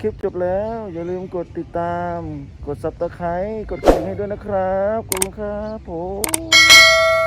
คลิปจบแล้ว อย่าลืมกดติดตาม กดซับตะไคร้กดกระดิ่งให้ด้วยนะครับขอบคุณครับผม